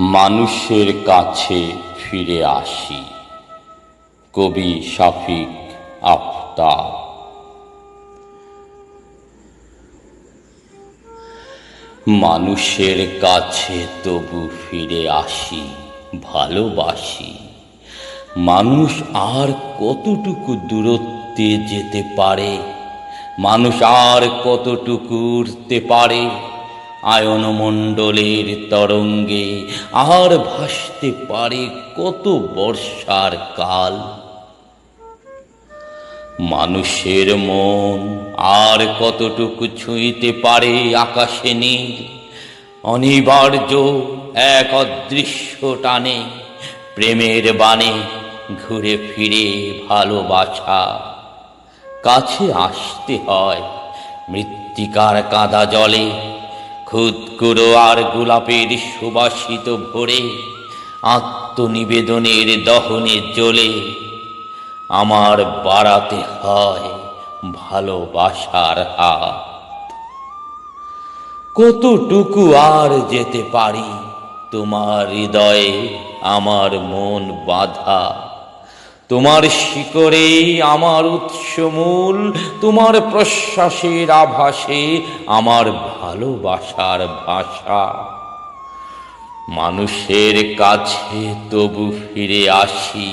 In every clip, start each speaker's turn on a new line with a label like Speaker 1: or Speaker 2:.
Speaker 1: মানুষের কাছে ফিরে আসি। কবি শাফিক আফতাব। মানুষের কাছে তবু ফিরে আসি, ভালোবাসি। মানুষ আর কতটুকু দূরত্বে যেতে পারে? মানুষ আর কতটুকু উড়তে পারে? আয়নমণ্ডলের তরঙ্গে আর ভাসতে পারে কত বর্ষার কাল। মানুষের মন আর কতটুকু ছুঁইতে পারে আকাশে নীল? অনিবার্য এক অদৃশ্য টানে প্রেমের বাণে ঘুরে ফিরে ভালোবাসা। কাছে আসতে হয় মৃত্তিকার কাদা জলে খুদকুড়ো আর গোলাপের সুবাসিত ভরে আত্মনিবেদনের দহনে জ্বলে। আমার বাড়াতে হয় ভালোবাসার হাত। কতটুকু আর যেতে পারি? তোমার হৃদয়ে আমার মন বাধা। তোমার শিকরে আমার উৎসমূল, তোমার প্রশ্বাসের আভাসে আমার ভালোবাসার ভাষা। মানুষের কাছে তবু ফিরে আসি,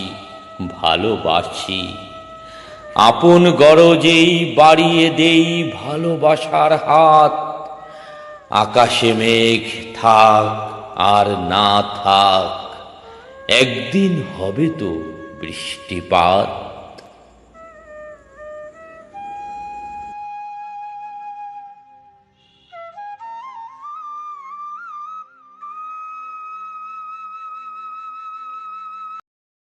Speaker 1: ভালোবাসি। আপন গরজেই বাড়িয়ে দেই ভালোবাসার হাত। আকাশে মেঘ থাক আর না থাক, একদিন হবে তো বৃষ্টিপাত